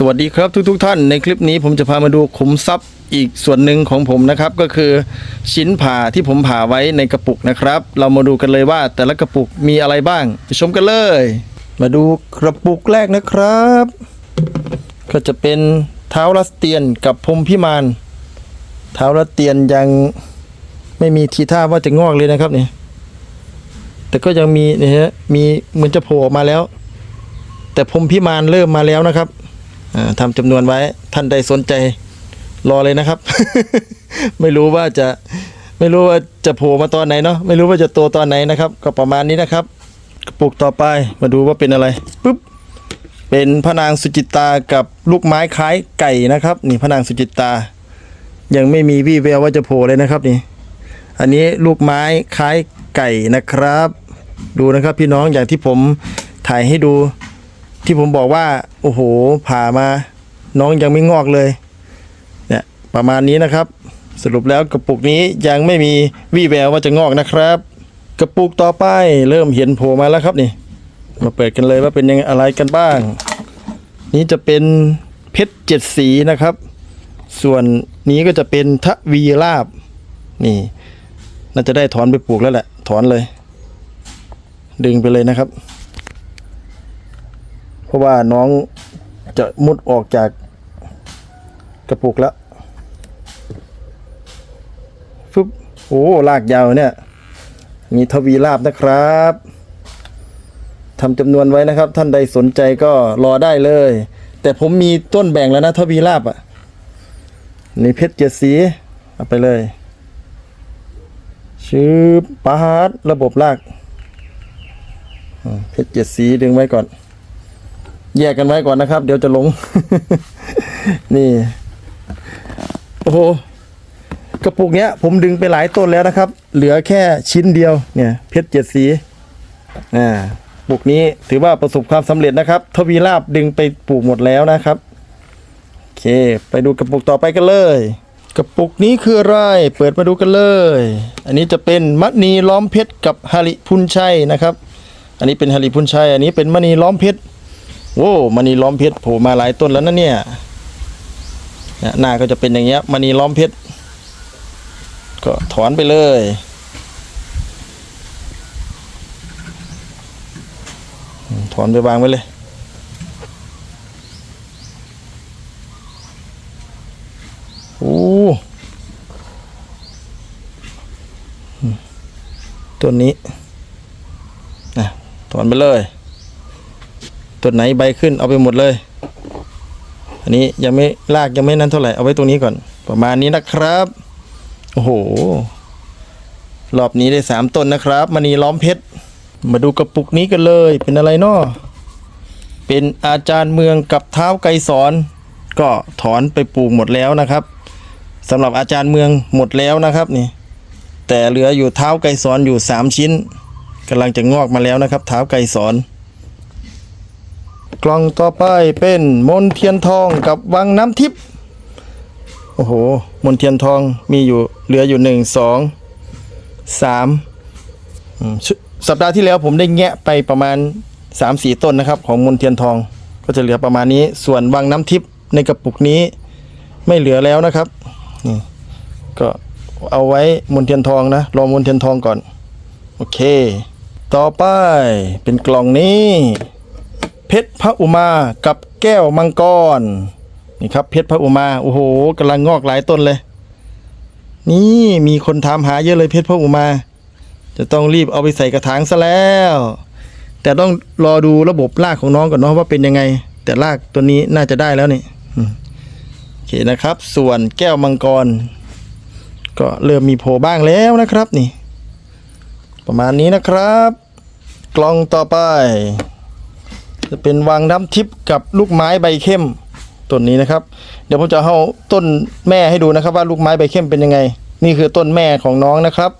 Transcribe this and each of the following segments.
สวัสดีครับทุกๆทท่านในคลิปนี้ผมจะพามาดูขุมทรัพย์อีกส่วนหนึ่งของผมนะครับ ก็คือชิ้นผ่าที่ผมผ่าไว้ในกระปุกนะครับ เรามาดูกันเลยว่าแต่ละกระปุกมีอะไรบ้างไปชมกันเลย มาดูกระปุกแรกนะครับ ก็จะเป็นเท้ารัสเตียนกับพรมพิมานเท้ารัสเตียนยังไม่มีทีท่าว่าจะงอกเลยนะครับเนี่ยแต่ก็ยังมีนี่ฮะมีเหมือนจะโผล่ออกมาแล้ว แต่พรมพิมานเริ่มมาแล้วนะครับ ทำจำนวนไว้ท่านใดสนใจรอเลยนะครับ ไม่รู้ว่าจะไม่รู้ว่าจะโผล่มาตอนไหนเนาะไม่รู้ว่าจะโตตอนไหนนะครับ ก็ประมาณนี้นะครับกระปุกต่อไปมาดูว่าเป็นอะไรปุ๊บเป็นพระนางสุจิตากับลูกไม้คล้ายไก่นะครับ นี่พระนางสุจิตา ยังไม่มีวี่แววว่าจะโผล่เลยนะครับนี่ อันนี้ลูกไม้คล้ายไก่นะครับ ดูนะครับพี่น้องอย่างที่ผมถ่ายให้ดู ที่ผมบอกว่า โอ้โห ผ่ามาน้องยังไม่งอกเลยเนี่ยประมาณนี้นะครับ สรุปแล้วกระปุกนี้ยังไม่มีวี่แววว่าจะงอกนะครับ กระปุกต่อไปเริ่มเห็นโผล่มาแล้วครับนี่ มาเปิดกันเลยว่าเป็นยังไงอะไรกันบ้าง นี้จะเป็นเพชรเจ็ดสีนะครับ ส่วนนี้ก็จะเป็นทวีลาบนี่น่าจะได้ถอนไปปลูกแล้วแหละ ถอนเลย ดึงไปเลยนะครับ ราะว่าน้องจะมุดออกจากกระปุกแล้วฟึบโอ้ลากยาวเนี่ยมีทวีลาบนะครับทำจำนวนไว้นะครับ ท่านใดสนใจก็รอได้เลย แต่ผมมีต้นแบ่งแล้วนะทวีลาบอะนี่เพชรเจ็ดสีเอาไปเลยชื่อปาร์ตระบบลากอืมเพชรเจ็ดสีดึงไว้ก่อน แยกกันไว้ก่อนนะครับ เดี๋ยวจะหลง นี่ โอ้โหกระปุกเนี้ย ผมดึงไปหลายต้นแล้วนะครับ เหลือแค่ชิ้นเดียวเนี่ย เพชรเจ็ดสีอ่าปุกนี้ถือว่าประสบความสำเร็จนะครับ ทวีลาบดึงไปปลูกหมดแล้วนะครับโอเค ไปดูกระปุกต่อไปกันเลย กระปุกนี้คืออะไร เปิดมาดูกันเลย อันนี้จะเป็นมณีล้อมเพชรกับฮาริพุนชัยนะครับ อันนี้เป็นฮาริพุนชัย อันนี้เป็นมณีล้อมเพชร โว้มณีล้อมเพชรโผล่มาหลายต้นแล้วนะเนี่ยหน้าก็จะเป็นอย่างเงี้ยมณีล้อมเพชรก็ถอนไปเลย ถอนไปวางไว้เลย โอ้ต้นนี้นะถอนไปเลย ต้นไหนใบขึ้นเอาไปหมดเลย อันนี้ยังไม่ลากยังไม่นั้นเท่าไหร่เอาไว้ตรงนี้ก่อน ประมาณนี้นะครับ โอ้โหรอบนี้ได้สามต้นนะครับมณีล้อมเพชรมาดูกระปุกนี้กันเลย เป็นอะไรเนาะเป็นอาจารย์เมืองกับเท้าไกรสอนก็ถอนไปปลูกหมดแล้วนะครับสำหรับอาจารย์เมืองหมดแล้วนะครับนี่ แต่เหลืออยู่เท้าไกรสอนอยู่สามชิ้นกำลังจะงอกมาแล้วนะครับ เท้าไกรสอน กล่องต่อไปเป็นมนเทียนทองกับวังน้ำทิพย์โอ้โห มนเทียนทองมีอยู่เหลืออยู่หนึ่งสองสามสัปดาห์ที่แล้วผมได้แงะไปประมาณสามสี่ต้นนะครับ ของมนเทียนทองก็จะเหลือประมาณนี้ ส่วนวังน้ำทิพย์ในกระปุกนี้ไม่เหลือแล้วนะครับนี่ก็เอาไว้มนเทียนทองนะรอมนเทียนทองก่อน โอเค ต่อไปเป็นกล่องนี้ เพชรพระอุมากับแก้วมังกรนี่ครับเพชรพระอุมาโอ้โหกำลังงอกหลายต้นเลย นี่มีคนถามหาเยอะเลยเพชรพระอุมา จะต้องรีบเอาไปใส่กระถางซะแล้ว แต่ต้องรอดูระบบรากของน้องก่อนเนาะว่าเป็นยังไง แต่รากตัวนี้น่าจะได้แล้วนี่โอเคนะครับ ส่วนแก้วมังกร ก็เริ่มมีโผล่บ้างแล้วนะครับนี่ ประมาณนี้นะครับ กล่องต่อไป จะเป็นวางน้ำทิพย์กับลูกไม้ใบเข้มต้นนี้นะครับ เดี๋ยวผมจะเอาต้นแม่ให้ดูนะครับ ว่าลูกไม้ใบเข้มเป็นยังไง นี่คือต้นแม่ของน้องนะครับ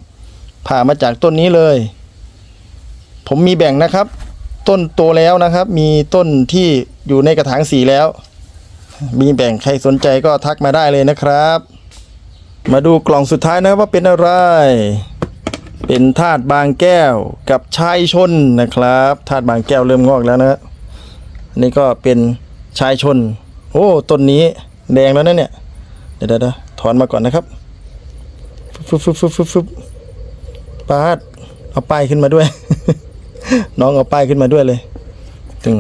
ผ่ามาจากต้นนี้เลย ผมมีแบ่งนะครับ ต้นโตแล้วนะครับ มีต้นที่อยู่ในกระถางสีแล้ว มีแบ่งใครสนใจก็ทักมาได้เลยนะครับ มาดูกล่องสุดท้ายนะครับว่าเป็นอะไรเป็นธาตุบางแก้วกับชายชนนะครับธาตุบางแก้วเริ่มงอกแล้วนะอั นนี้ก็เป็นชายชน โอ้ต้นนี้แดงแล้วนะเนี่ยเดี๋ยวเดี๋ยวเดี๋ยวถอนมาก่อนนะครับฟึบฟึบฟึบฟึบฟึบปาดเอาป้ายขึ้นมาด้วย น้องเอาป้ายขึ้นมาด้วยเลยตึง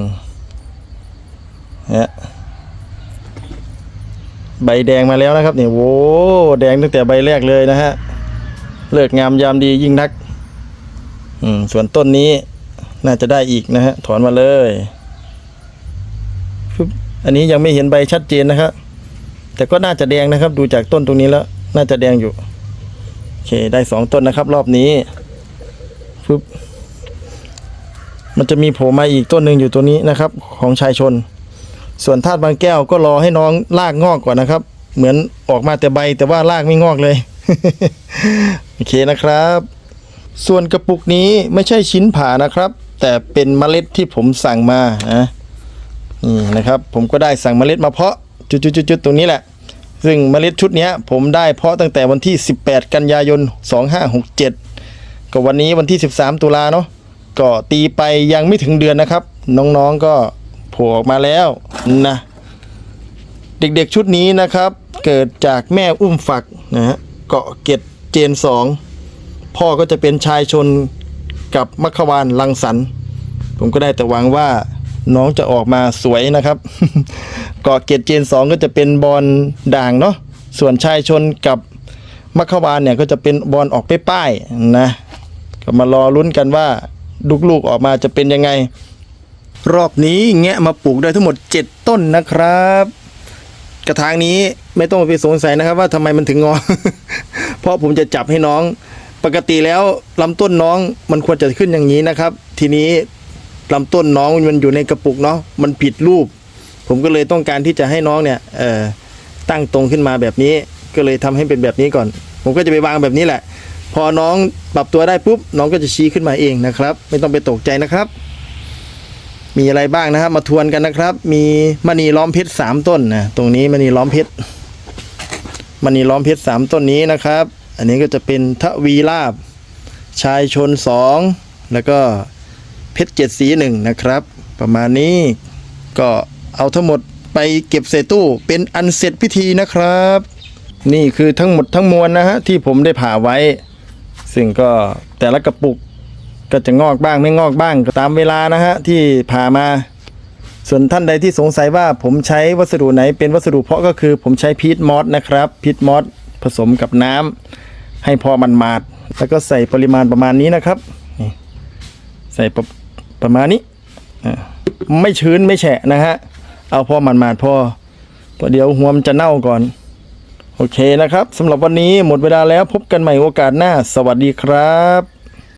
เนี่ยใบแดงมาแล้วนะครับเนี่ยโว้แดงตั้งแต่ใบแรกเลยนะฮะเลิกงามยามดียิ่งนัก อืมส่วนต้นนี้น่าจะได้อีกนะฮะถอนมาเลย อันนี้ยังไม่เห็นใบชัดเจนนะครับ แต่ก็น่าจะแดงนะครับ ดูจากต้นตรงนี้แล้ว น่าจะแดงอยู่ โอเค ได้สองต้นนะครับ รอบนี้ฟึบมันจะมีโผล่มาอีกต้นหนึ่งอยู่ตัวนี้นะครับ ของชายชน ส่วนธาตุบางแก้วก็รอให้น้องรากงอกก่อนนะครับ เหมือนออกมาแต่ใบแต่ว่ารากไม่งอกเลย โอเคนะครับ ส่วนกระปุกนี้ไม่ใช่ชิ้นผ่านะครับ แต่เป็นเมล็ดที่ผมสั่งมานะ นี่นะครับ ผมก็ได้สั่งเมล็ดมาเพาะจุดๆๆตรงนี้แหละ ซึ่งเมล็ดชุดนี้ผมได้เพาะตั้งแต่วันที่ 18 กันยายน 2567 ก็วันนี้วันที่ 13 ตุลาเนาะก็ตีไปยังไม่ถึงเดือนนะครับ น้องๆก็โผล่ออกมาแล้วนะเด็กๆชุดนี้นะครับ เกิดจากแม่อุ้มฝักนะฮะเกาะเกตเจนสองพ่อก็จะเป็นชายชนกับมัควานลังสรรค์ผมก็ได้แต่หวังว่า น้องจะออกมาสวยนะครับเกาะเกตเจนสองก็จะเป็นบอลด่างเนาะส่วนชายชนกับมัคควานเนี่ยก็จะเป็นบอลออกไปป้ายนะก็มารอลุ้นกันว่าลูกๆออกมาจะเป็นยังไง รอบนี้แงะมาปลูกได้ทั้งหมด 7 ต้นนะครับ กระถางนี้ไม่ต้องไปสงสัยนะครับว่าทำไมมันถึงงอ เพราะผมจะจับให้น้อง ปกติแล้วลำต้นน้องมันควรจะขึ้นอย่างนี้นะครับ ทีนี้ ลำต้นน้องมันอยู่ในกระปุกเนาะมันผิดรูป ผมก็เลยต้องการที่จะให้น้องเนี่ยเอ่อตั้งตรงขึ้นมาแบบนี้ ก็เลยทำให้เป็นแบบนี้ก่อน ผมก็จะไปวางแบบนี้แหละ พอน้องปรับตัวได้ปุ๊บน้องก็จะชี้ขึ้นมาเองนะครับ ไม่ต้องไปตกใจนะครับ มีอะไรบ้างนะครับ มาทวนกันนะครับ มีมณีล้อมเพชรสามต้นนะตรงนี้มณีล้อมเพชรมณีล้อมเพชรสามต้นนี้นะครับ อันนี้ก็จะเป็นทวีลาบชายชนสองแล้วก็ เพชรเจ็ดสีหนึ่งนะครับ ประมาณนี้ก็เอาทั้งหมดไปเก็บใส่ตู้เป็นอันเสร็จพิธีนะครับ นี่คือทั้งหมดทั้งมวลนะฮะที่ผมได้ผ่าไว้ ซึ่งก็แต่ละกระปุกก็จะงอกบ้างไม่งอกบ้างตามเวลานะฮะที่ผ่ามา ส่วนท่านใดที่สงสัยว่าผมใช้วัสดุไหนเป็นวัสดุเพาะก็คือผมใช้พีทมอสนะครับพีทมอสผสมกับน้ำให้พอมันมาด แล้วก็ใส่ปริมาณประมาณนี้นะครับ ใส่ ประมาณนี้อ่าไม่ชื้นไม่แฉะนะฮะ เอาพอมันมาดพอพอเดี๋ยวหัวมันจะเน่าก่อน โอเคนะครับสำหรับวันนี้หมดเวลาแล้วพบกันใหม่โอกาสหน้า สวัสดีครับ